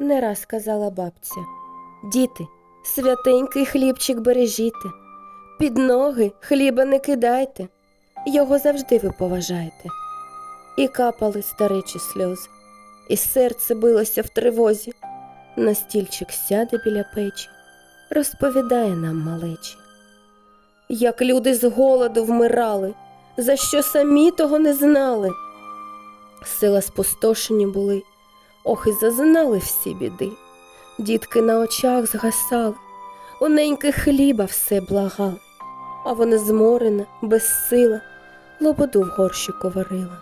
не раз казала бабця. Діти, святенький хлібчик бережіте, під ноги хліба не кидайте, його завжди ви поважаєте. І капали старечі сльози, і серце билося в тривозі. На стільчик сяде біля печі, розповідає нам малечі. Як люди з голоду вмирали, за що самі того не знали. Села спустошені були, ох і зазнали всі біди. Дітки на очах згасали, у неньки хліба все благали, а вони зморена, без сила, лободу в горщику варила.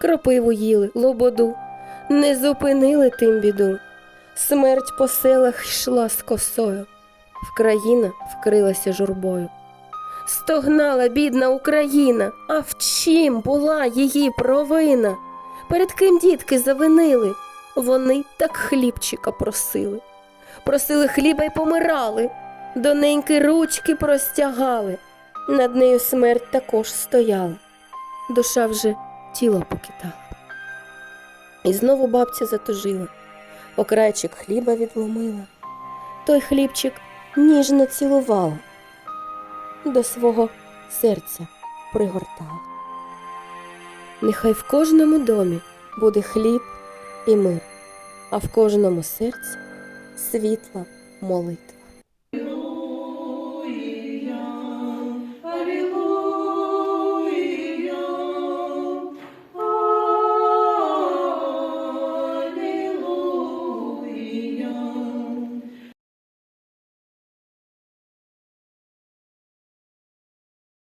Кропиву їли, лободу, не зупинили тим біду. Смерть по селах йшла з косою, Вкраїна вкрилася журбою. Стогнала бідна Україна, а в чим була її провина? Перед ким дітки завинили? Вони так хлібчика просили. Просили хліба й помирали, до неньки ручки простягали. Над нею смерть також стояла. Душа вже тіло покидала. І знову бабця затужила, окрайчик хліба відломила. Той хлібчик ніжно цілувала, до свого серця пригортала. Нехай в кожному домі буде хліб і мир, а в кожному серці світла молитва.